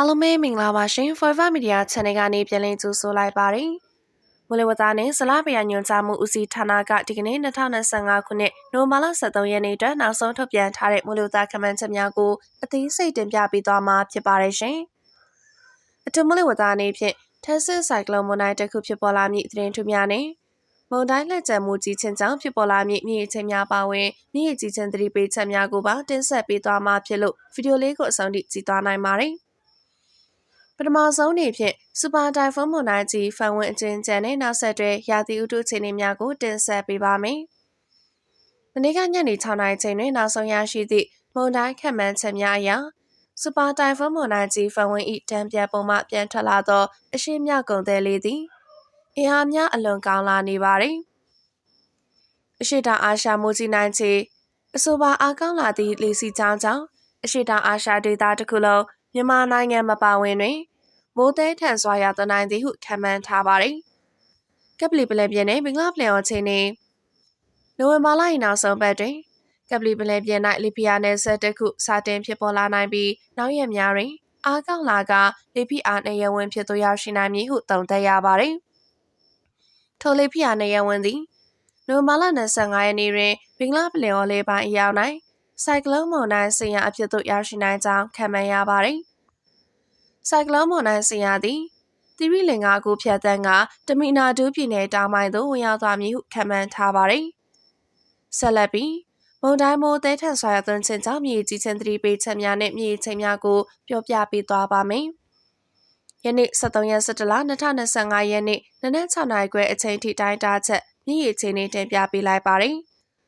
အားလုံးပဲမင်္ဂလာပါရှင် Forever Media Channel ကနေပြန်လည်ကြိုဆိုလိုက်ပါတယ်။မလဝသားနဲ့ဇလားပရညွန်ကြားမှုဦးစီးဌာနကဒီကနေ့2025ခုနှစ်နိုဝင်ဘာလ23ရက်နေ့အတွက်နောက်ဆုံးထုတ်ပြန်ထားတဲ့မလဝသားခမန်းချက်များကိုအသေးစိတ်တင်ပြပေးသွားမှာဖြစ်ပါတယ်ရှင်။အထူးမလဝသားအနေဖြင့်ထက်ဆစ်ဆိုင်ကလုန်မွန်တိုင်းတစ်ခုဖြစ်ပေါ်လာမည့်သတင်းထူးများနဲ့မုန်တိုင်းလက်ကျန်မှုကြီးချင်းကြောင့်ဖြစ်ပေါ်လာမည့်မြေအချင်းများပါဝင်မြေကြီးချင်းသတိပေးချက်များကိုပါတင်ဆက်ပေးသွားမှာဖြစ်လို့ဗီဒီယိုလေးကိုအဆုံးထိကြည့်သွားနိုင်ပါတယ်။ ပထမဆုံးအနေဖြင့်စူပါတိုင်ဖုန်းမွန်တိုင်းကြီးဖန်ဝင်အကျဉ်းချန်နဲ့နောက်ဆက်တွဲရာသီဥတုအခြေအနေများကိုတင်ဆက်ပေးပါမယ်။မနေ့ကညနေ6နာရီချိန်တွင်နောက်ဆုံးရရှိသည့်မွန်တိုင်းခန့်မှန်းချက်များအရစူပါတိုင်ဖုန်းမွန်တိုင်းကြီးဖန်ဝင်၏တံပြတ်ပုံမှပြန်ထွက်လာသောအရှိမြကုန်သည်လေးသည်အင်အားများအလွန်ကောင်းလာနေပါသည်။အရှိတောင်အာရှမိုးကြီးနိုင်ချေအဆိုပါအားကောင်းလာသည့်လေစီချောင်းကြောင့်အရှိတောင်အာရှဒေသတစ်ခုလုံးမြန်မာနိုင်ငံမပါဝင်တွင် မိုးသေးထန်စွာရသနိုင်သည်ဟုခန့်မှန်းထားပါသည်။ကပလီပလဲပြင်းနှင့်ဘင်္ဂလားပလန်ော်ချင်းနှင့်နိုဝင်ဘာလ၏နောက်ဆုံးပတ်တွင်ကပလီပလဲပြင်း၌လီဖီယာနယ်ဆက်တစ်ခုစတင်ဖြစ်ပေါ်လာနိုင်ပြီးနောက်ရက်များတွင်အားကောင်းလာကလီဖီယာနေရဝင်ဖြစ်သို့ရောက်ရှိနိုင်မည်ဟုသုံးသပ်ရပါသည်။ထိုလီဖီယာနေရဝင်သည်နိုဝင်ဘာလ25ရက်နေ့တွင်ဘင်္ဂလားပလန်ော်လေးပိုင်းအရောက်၌ဆိုင်ကလုန်းမုန်တိုင်းဆင်ရအဖြစ်သို့ရောက်ရှိနိုင်ကြောင်းခန့်မှန်းရပါသည်။ ဆိုင်ကလုန်းမုန်တိုင်းဆင်ရသည်သီရိလင်္ကာကိုဖြတ်တန်းကတမီနာဒူးပြည်နယ်တောင်ပိုင်းသို့ဝင်ရောက်သွားမည်ဟုခန့်မှန်းထားပါသည်။ဆက်လက်ပြီးမုန်တိုင်းမိုးတဲထန်ဆွာရသွန်းခြင်းကြောင့်မြေကြီးချင်းသတိပေးချက်များနဲ့မြေချင်းများကိုပြောပြပေးသွားပါမယ်။ယနေ့23ရက်17လ2025ရက်နေ့နနက်6နာရီခွဲအချိန်ထိတိုင်းတာချက်မြေကြီးချင်းနေတင်ပြပေးလိုက်ပါတယ်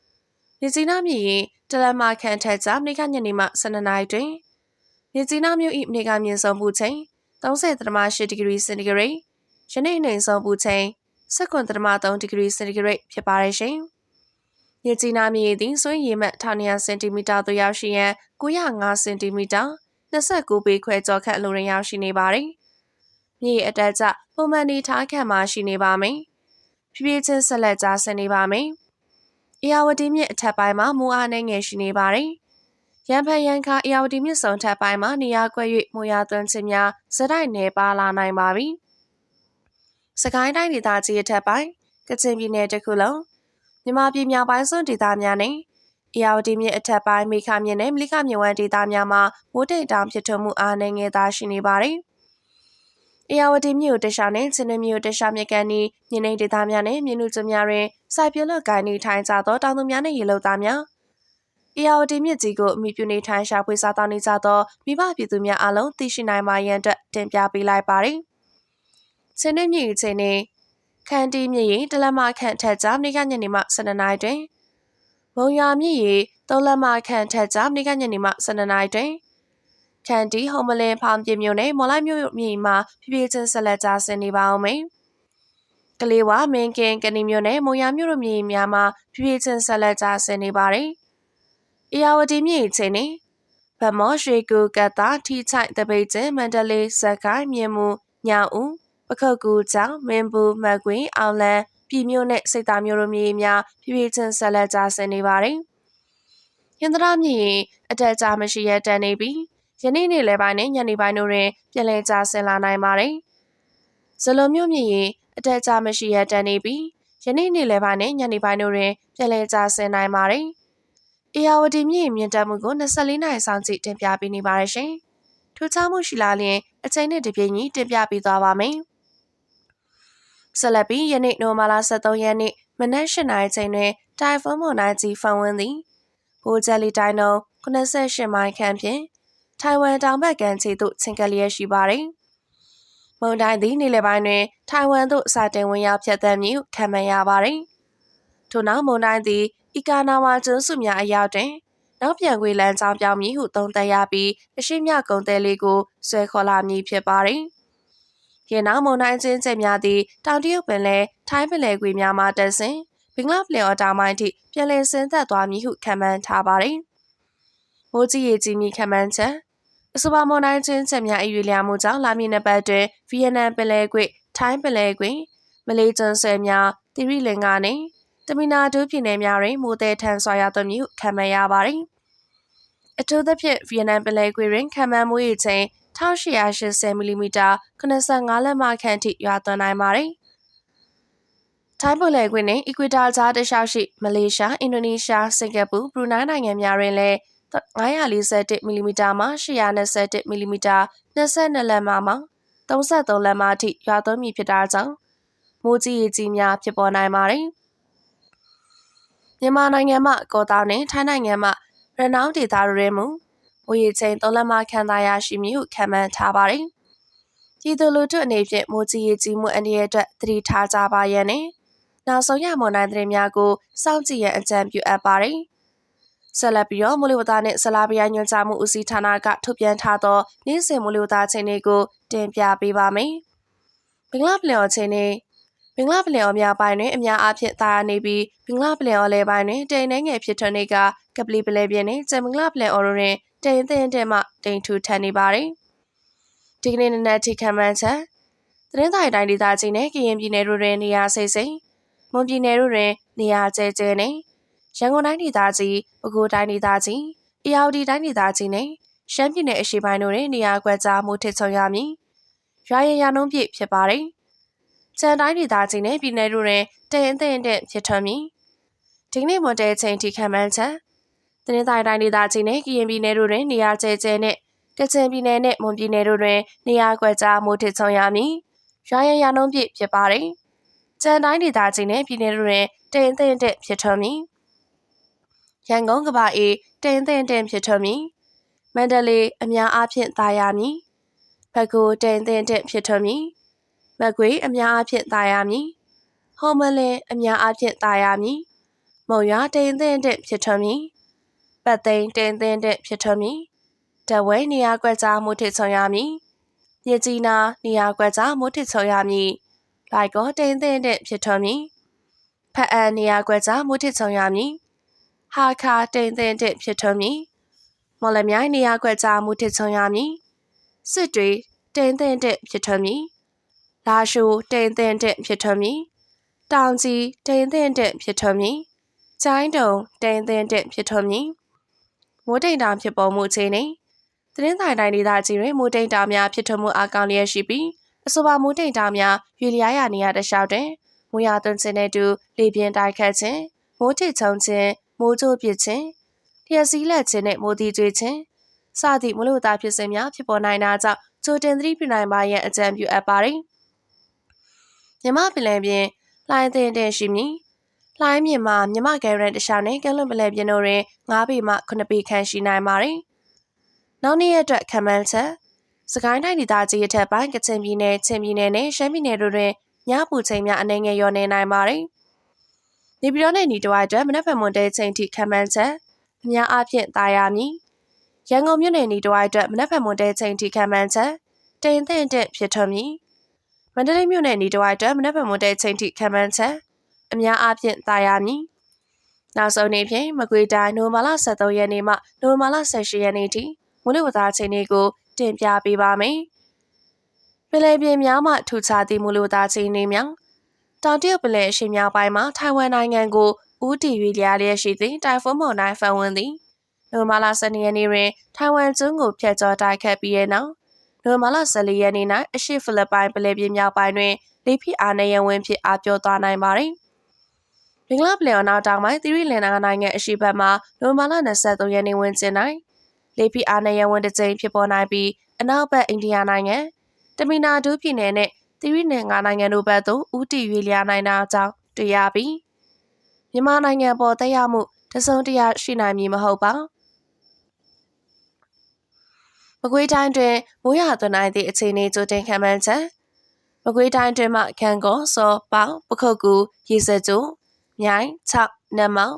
။မြစီနာမြေရင်တလမခန့်ထက်ကြမနေ့ကညနေမှ12နာရီတွင် မြေကြီးနာမြို့၏မနေ့ကမြင့်ဆုံးပူချိန်30.8ဒီဂရီစင်တီဂရိတ်ယနေ့နှိမ်ဆုံးပူချိန်19.3ဒီဂရီစင်တီဂရိတ်ဖြစ်ပါရဲ့ရှင်။မြေကြီးနာမြေသည်စွင်းရေမှတ်1200စင်တီမီတာသို့ရောက်ရှိရန်905စင်တီမီတာ29ပေခွဲကျော်ခန့်အလိုတွင်ရောက်ရှိနေပါသည်။မြေအတက်ကျပုံမှန်နေထားခန့်မှရှိနေပါမယ်။ဖြည်းဖြည်းချင်းဆက်လက်ကျဆင်းနေပါမယ်။။အေယာဝတီမြစ်အထက်ပိုင်းမှာမိုးအားနှဲငယ်ရှိနေပါတယ်။ ရန်ဖန်ရန်ခါအေယာဝတီမြစ်စုံထက်ပိုင်းမှာနေရာကွက်၍မိုးရွာသွန်းခြင်းများစတိုက်နေပါလာနိုင်ပါပြီ။စကိုင်းတိုင်းဒေသကြီးအထက်ပိုင်းကချင်ပြည်နယ်တခုလုံးမြန်မာပြည်မြောက်ပိုင်းစွန်းဒေသများနဲ့အေယာဝတီမြစ်အထက်ပိုင်းမိခမြစ်နဲ့မလိခမြစ်ဝမ်းဒေသများမှာမိုးတိမ်တောင်ဖြစ်ထွန်းမှုအားနည်းငယ်သာရှိနေပါတယ်။အေယာဝတီမြို့တခြားနဲ့ချင်းနမြို့တခြားမြကန်နီမြင်းနေဒေသများနဲ့မြင်းနုကျများတွင်စိုက်ပျိုးလုပ်ကိုင်နေထိုင်ကြသောတောင်သူများနဲ့ရေလုပ်သားများ အေယာဝတီမြစ်ကြီးကိုအမိပြုနေထိုင်ရှာဖွေစားတောင်းနေကြသောမိဘပြည်သူများအလုံးသိရှိနိုင်မှရန်အတွက်တင်ပြပေးလိုက်ပါသည်။ချင်းနမြင့်ချင်းနေခန်တီမြင့်ရင်တလက်မခန့်ထက်ကြမနေ့ကညနေမှ12နာရီတွင်မုံရွာမြင့်ရီသုံးလက်မခန့်ထက်ကြမနေ့ကညနေမှ12နာရီတွင်ခန်တီဟုံမလင်းဖောင်ပြမြို့နယ်မော်လိုက်မြို့မြေမှာဖြည်းဖြည်းချင်းဆက်လက်ကြဆင်းနေပါအောင်မယ်။ကလေးဝမင်းကင်ကဏီမြို့နယ်မုံရမြို့တို့မြေများမှာဖြည်းဖြည်းချင်းဆက်လက်ကြဆင်းနေပါတယ်။ အေယာဝတီမြေချင်းနေဗမော်ရွှေကူကတာထီချိုင်တပိတ်ကျမန္တလေးစကိုင်းမြင်းမူညောင်ဦးပခုတ်ကူကျောင်းမင်းဘူးမကွင်းအောင်လန်းပြည်မြို့နဲ့စိတ်သားမြို့တို့မြေများဖြည်းဖြည်းချင်းဆက်လက်ကြဆင်းနေပါတယ်။ဟင်္ဒရာမြေအတက်ကြမရှိရတန်နေပြီးယနေ့နေ့လယ်ပိုင်းနဲ့ညနေပိုင်းတို့တွင်ပြည်လည်ကျဆင်းလာနိုင်ပါတယ်။ဇလုံမြို့မြင့်ရင်အတက်ကြမရှိရတန်နေပြီးယနေ့နေ့လယ်ပိုင်းနဲ့ညနေပိုင်းတို့တွင်ပြည်လည်ကျဆင်းနိုင်ပါတယ်။ အေယာဝတီမြင့်မြင့်တက်မှုကို24နိုင်ဆောင်ကြည့်တင်ပြပေးနေပါတယ်ရှင်။ထူးခြားမှုရှိလာလျင်အချိန်နဲ့တပြေးညီတင်ပြပေးသွားပါမယ်။ဆက်လက်ပြီးယနေ့နိုမာလာ23ရက်နေ့မနက်၈နာရီချိန်တွင်တိုင်ဖုန်းမွန်တိုင်းကြီးဖန်ဝန်းသည်ဘိုးဂျယ်လီတိုင်းနှုန်း88မိုင်ခန့်ဖြင့်ထိုင်ဝမ်တောင်ဘက်ကမ်းခြေသို့ချဉ်ကပ်လျက်ရှိပါတယ်။မုန်တိုင်းသည်နေ့လယ်ပိုင်းတွင်ထိုင်ဝမ်သို့စတင်ဝင်ရောက်ဖြတ်သန်းမည်ခံမှန်းရပါတယ်။ထို့နောက်မုန်တိုင်းသည် အီကာနာဝါကျွန်းစုများအရောက်တွင် နောက်ပြန်ကွေလမ်းကြောင်းပြောင်းမည်ဟုသုံးသပ်ရပြီးအရှိမြကုံတဲလေးကိုဆွဲခေါ်လာမည်ဖြစ်ပါတယ်။ရနောက်မုန်တိုင်းချင်းချက်များသည်တောင်တရုတ်ပင်လယ်ထိုင်းပင်လယ်ကွေများမှတက်ဆင်ဘင်္ဂလားပလယ်အော်တောင်ပိုင်းထိပြန်လည်ဆင်းသက်သွားမည်ဟုခန့်မှန်းထားပါတယ်။မိုးကြီးရေကြီးမီခန့်မှန်းချက်အဆိုပါမွန်တိုင်းချင်းချက်များအရွေလျာမှုကြောင့်လာမည့်နှစ်ပတ်တွင်ဗီယက်နမ်ပင်လယ်ကွေ့ထိုင်းပင်လယ်ကွေ့မလေးကျွန်းဆွဲများတိရိလင်္ကာနှင့် တမီနာဒူးပြည်နယ်များတွင်မိုးသည်ထန်စွာရောက်သွမည်ခံမှန်းရပါသည်အထူးသဖြင့်ဗီယက်နမ်ပင်လယ်ကွေ့တွင်ခံမှန်းမှု၏ချိန်1880မီလီမီတာ85လက်မခန့်ထိရွာသွန်းနိုင်ပါတယ်။ထိုင်းပေါ်လေကွင်းနဲ့အီကွေတာကြားတလျှောက်ရှိမလေးရှား၊အင်ဒိုနီးရှား၊စင်ကာပူ၊ဘရူနိုင်းနိုင်ငံများတွင်လည်း941မီလီမီတာမှ821မီလီမီတာ22လက်မမှ33လက်မအထိရွာသွန်းမည်ဖြစ်တာကြောင့်မိုးကြီးရေကြီးများဖြစ်ပေါ်နိုင်ပါတယ်။ မြန်မာနိုင်ငံမှကောတောင်နှင့်ထိုင်းနိုင်ငံမှရနောင်းဒေသတို့တွင်မူမိုးရေချိန်3လက်မခန့်သာရရှိမည်ဟုခန့်မှန်းထားပါတယ်။ပြည်သူလူထုအနေဖြင့်မိုးကြီးရေကြီးမှုအန္တရာယ်အတွက်သတိထားကြပါရန်နဲ့နောက်ဆုံးရမွန်တိုင်းသတင်းများကိုစောင့်ကြည့်ရန်အကြံပြုအပ်ပါတယ်။ဆက်လက်ပြီးတော့မိုးလေဝသနဲ့ဇလားပရိုင်းညွှန်ကြားမှုဦးစီးဌာနကထုတ်ပြန်ထားသောနေ့စဉ်မိုးလေဝသအခြေအနေကိုတင်ပြပေးပါမယ်။ဘင်္ဂလားပလင်အခြေအနေမ င်္ဂလာပလင်အော်များပိုင်းတွင်အများအားဖြင့်တာယာနေပြီးမင်္ဂလာပလင်အော်လဲပိုင်းတွင်တိမ်နှဲငယ်ဖြစ်ထွန်းနေကကပလီပလဲပြင်းနှင့်ကျမင်္ဂလာပလင်အော်တွင်တိမ်သင်းတဲ့မှတိမ်ထူထန်နေပါသည်ဒီကနေ့နနက်ထိခံမှန်းချက်သတင်းတိုင်းတိုင်းဒေသကြီးနဲ့ကရင်ပြည်နယ်တို့တွင်နေရာစိတ်စိမ်မွန်ပြည်နယ်တို့တွင်နေရာကျဲကျဲနှင့်ရန်ကုန်တိုင်းဒေသကြီးပဲခူးတိုင်းဒေသကြီးအေရဝတီတိုင်းဒေသကြီးနှင့်ရှမ်းပြည်နယ်အရှေ့ပိုင်းတို့တွင်နေရာကွက်ကြားမှုထစ်ချုံရမည်ရွာရရနှုံးပြည့်ဖြစ်ပါသည် ကျန်တိုင်းဒေသကြီးနဲ့ပြည်နယ်တို့တွင်တရင်တရင်တဲ့ဖြစ်ထွန်းမည်ဒီနေ့မွန်တဲချိန်ထိခံမှန်းချက်တင်းတိုင်းတိုင်းဒေသကြီးနဲ့ကရင်ပြည်နယ်တို့တွင်နေရာကျဲကျဲနဲ့ကချင်ပြည်နယ်နဲ့မွန်ပြည်နယ်တို့တွင်နေရာကွက်ကြားမိုးထစ်ချုံရမည်ရွာရရနှုံးပြည့်ဖြစ်ပါသည်ကျန်တိုင်းဒေသကြီးနဲ့ပြည်နယ်တို့တွင်တရင်တရင်တဲ့ဖြစ်ထွန်းမည်ရန်ကုန်ကဘာအေးတရင်တရင်တဲ့ဖြစ်ထွန်းမည်မန္တလေးအများအားဖြင့်သာယာမည်ဘက်ကိုတရင်တရင်တဲ့ဖြစ်ထွန်းမည် မကွေအများအားဖြင့်တာယာမည်ဟောမလင်အများအားဖြင့်တာယာမည်မုံရွာတိန်သင့်တဲ့ဖြစ်ထွန်းမည်ပတ်သိမ်းတိန်သင့်တဲ့ဖြစ်ထွန်းမည်တဝဲနေရာကွက်ကြားမှုထစ်ဆောင်ရမည်မြကြီးနာနေရာကွက်ကြားမှုထစ်ဆောင်ရမည်လိုက်ကောတိန်သင့်တဲ့ဖြစ်ထွန်းမည်ဖက်အံနေရာကွက်ကြားမှုထစ်ဆောင်ရမည်ဟာခါတိန်သင့်တဲ့ဖြစ်ထွန်းမည်မော်လမြိုင်နေရာကွက်ကြားမှုထစ်ဆောင်ရမည်စစ်တွေတိန်သင့်တဲ့ဖြစ်ထွန်းမည် လာရှိုတိန်သင့်တဲ့ဖြစ်ထွန်းမည်တောင်ကြီးတိန်သင့်တဲ့ဖြစ်ထွန်းမည်ကျိုင်းတုံတိန်သင့်တဲ့ဖြစ်ထွန်းမည်မိုးတိမ်တောင်ဖြစ်ပေါ်မှုအခြေအနေသတင်းတိုင်တိုင်းဒေသကြီးတွင်မိုးတိမ်တောင်များဖြစ်ထွန်းမှုအကောင်လျက်ရှိပြီးအဆိုပါမိုးတိမ်တောင်များရွေလျားရနေရတဲ့လျှောက်တွင်မိုးရွာသွန်းခြင်းနဲ့တူလေပြင်းတိုက်ခတ်ခြင်းမိုးထစ်ချုံခြင်းမိုးကြိုးပစ်ခြင်းလျှက်စည်းလက်ခြင်းနဲ့မိုးတီကျွေးခြင်းစသည့်မလို့သားဖြစ်စဉ်များဖြစ်ပေါ်နိုင်တာကြောင့်ကြိုတင်သတိပြုနိုင်ပါရန်အကြံပြုအပ်ပါတယ်။ မြမပင်လယ်ပြင်လှိုင်းတင်တင်ရှိမည်လှိုင်းမြင့်မှာမြမကဲရန်တခြားနဲ့ကဲလွန်ပလဲပြင်တို့တွင်9ပေမှ9ပေခန့်ရှိနိုင်ပါသည်နောက်နေ့ရက်အတွက်ခံမှန်းချက်စကိုင်းတိုင်းဒေသကြီးအထက်ပိုင်းကချင်ပြည်နယ်ချင်းပြည်နယ်နဲ့ရှမ်းပြည်နယ်တို့တွင်ညပူချိန်များအနေငယ်ရောနေနိုင်ပါသည်နေပြည်တော်နဲ့ညီတဝိုက်အတွက်မနက်ဖြန်မွန်တဲချိန်ထိခံမှန်းချက်အများအားဖြင့်တာယာမည်ရန်ကုန်မြို့နယ်ညီတဝိုက်အတွက်မနက်ဖြန်မွန်တဲချိန်ထိခံမှန်းချက်တိန်သင့်တဲ့ဖြစ်ထွန်းမည် မန္တလေးမြို့နယ်နေတဝိုက်အတွက်မနက်ဖြန်မွန်တဲ့ချိန်ထိခံမှန်းချက်အများအားဖြင့်သာယာမည်နောက်ဆုံးနေ့ဖြင့်မကွေတိုင်းနိုမာလာ73ရက်နေ့မှနိုမာလာ18ရက်နေ့ထိမွေးနေ့ဝသားချိန်တွေကိုတင်ပြပေးပါမယ်ပင်လယ်ပြင်များမှထူခြားသည့်မူလဝသားချိန်တွေများတောင်တရုတ်ပင်လယ်အရှေ့မြောက်ပိုင်းမှာထိုင်ဝမ်နိုင်ငံကိုဦးတည်၍လျားလျက်ရှိသည့်တိုင်ဖွန်းမုန်တိုင်းဖန်ဝင်သည်နိုမာလာ12ရက်နေ့တွင်ထိုင်ဝမ်ကျွန်းကိုဖျက်ကျော်တိုက်ခတ်ပြီးတဲ့နောက် နိုဝင်ဘာလ14ရက်နေ့၌အရှိဖိလစ်ပိုင်ပလဲပြင်းမြောက်ပိုင်းတွင်လေဖိအားနည်းရန်ဝင်ဖြစ်အားပြောသွားနိုင်ပါတယ်။ဘင်္ဂလားပလဲအော်နောက်တောင်ပိုင်းသီရိလင်္ကာနိုင်ငံအရှိဘက်မှနိုဝင်ဘာလ23ရက်နေ့ဝန်းကျင်၌လေဖိအားနည်းရန်ဝင်တစ်ကြိမ်ဖြစ်ပေါ်နိုင်ပြီးအနောက်ဘက်အိန္ဒိယနိုင်ငံတမီနာဒူးပြည်နယ်နဲ့သီရိလင်္ကာနိုင်ငံတို့ဘက်သို့ဦးတည်ရွေ့လျားနိုင်တာကြောင့်တရားပြီးမြန်မာနိုင်ငံပေါ်တက်ရောက်မှုတစုံတရာရှိနိုင်မည်မဟုတ်ပါ။ မကွေးတိုင်းတွင်မိုးရွာသွန်းနိုင်သည့်အခြေအနေကြိုတင်ခံမှန်းချက်မကွေးတိုင်းတွင်မှခန်းကောစောပေါပခုတ်ကူရေစကြိုမြိုင်6နမောင်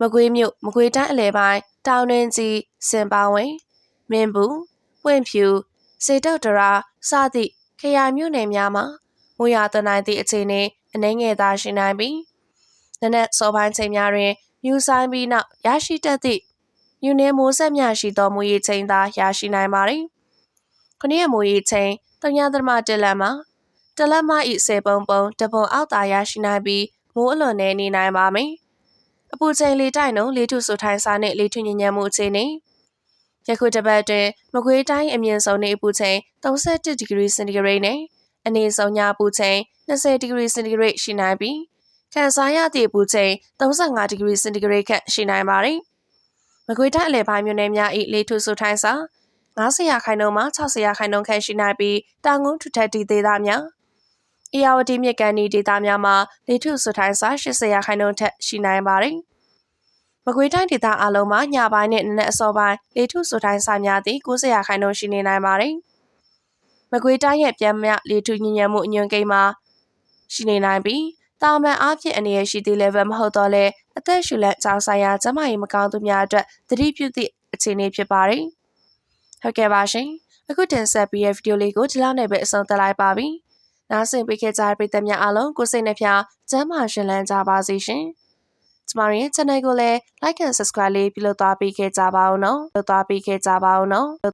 မကွေးမြို့မကွေးတိုင်းအလဲပိုင်းတောင်တွင်ကြီးစင်ပါဝင်မင်းဘူးပွင့်ဖြူစေတုတ်တရာစသည့်ခရိုင်မြို့နယ်များမှာမိုးရွာသွန်းနိုင်သည့်အခြေအနေအနှဲငယ်သာရှိနိုင်ပြီးနနက်စောပိုင်းချိန်များတွင်မြူဆိုင်ပြီးနောက်ရရှိတတ်သည့် မြူနယ်မိုးဆက်များရှိသောမူရီချိန်သာရရှိနိုင်ပါသည်။ခဏရက်မူရီချိန်တညာသမတလန်မှာတလက်မဤစေပုံပုံတပုံအောက်သာရရှိနိုင်ပြီးမိုးအလွန်နေနေနိုင်ပါမယ်။အပူချိန်လေတိုက်နှုန်းလေထုဆိုထိုင်းစားနှင့်လေထုညဉ့်ညံမှုအခြေအနေယခုတစ်ပတ်တွင်မကွေးတိုင်းအမြင့်ဆုံးနေအပူချိန်31ဒီဂရီစင်တီဂရိတ်နဲ့အနည်းဆုံးညအပူချိန်20ဒီဂရီစင်တီဂရိတ်ရှိနိုင်ပြီးခန့်စားရသည့်အပူချိန်35ဒီဂရီစင်တီဂရိတ်ခန့်ရှိနိုင်ပါတယ်။ မကွေးတိုင်းအလယ်ပိုင်းမြို့နယ်များ၏လေထုဆိုထိုင်းစာ90ရာခိုင်နှုန်းမှ60ရာခိုင်နှုန်းခန့်ရှိနိုင်ပြီးတောင်ကုန်းထူထပ်သည့်ဒေသများအေယာဝတီမြစ်ကန်ဒီဒေသများမှာလေထုဆိုထိုင်းစာ80ရာခိုင်နှုန်းထက်ရှိနိုင်ပါတယ်။မကွေးတိုင်းဒေသအလုံးမှာညပိုင်းနဲ့နနက်အစောပိုင်းလေထုဆိုထိုင်းစာများသည့်90ရာခိုင်နှုန်းရှိနေနိုင်ပါတယ်။မကွေးတိုင်းရဲ့ပြန်မြလေထုညဉ့်ညံမှုအညွန်ကိန်းမှာရှိနေနိုင်ပြီး တာမန်အားဖြင့်အနေရရှိသည့် level မဟုတ်တော့လဲအသက်ရှူလက်ကြောင်းဆိုင်ရာကျန်းမာရေးမကောင်းသူများအတွက်သတိပြုသည့်အခြေအနေဖြစ်ပါတယ်။ဟုတ်ကဲ့ပါရှင်။အခုတင်ဆက်ပြီးတဲ့ဗီဒီယိုလေးကိုဒီလောက်နဲ့ပဲအဆုံးသတ်လိုက်ပါပြီ။နားဆင်ပေးခဲ့ကြတဲ့ပရိသတ်များအားလုံးကိုစိတ်နှပြကျန်းမာရှင်လန်းကြပါစေရှင်။ကျမတို့ရဲ့ channel ကိုလည်း like and subscribe လေးပြုလုပ်သွားပေးခဲ့ကြပါဦးနော်။လုပ်သွားပေးခဲ့ကြပါဦးနော်။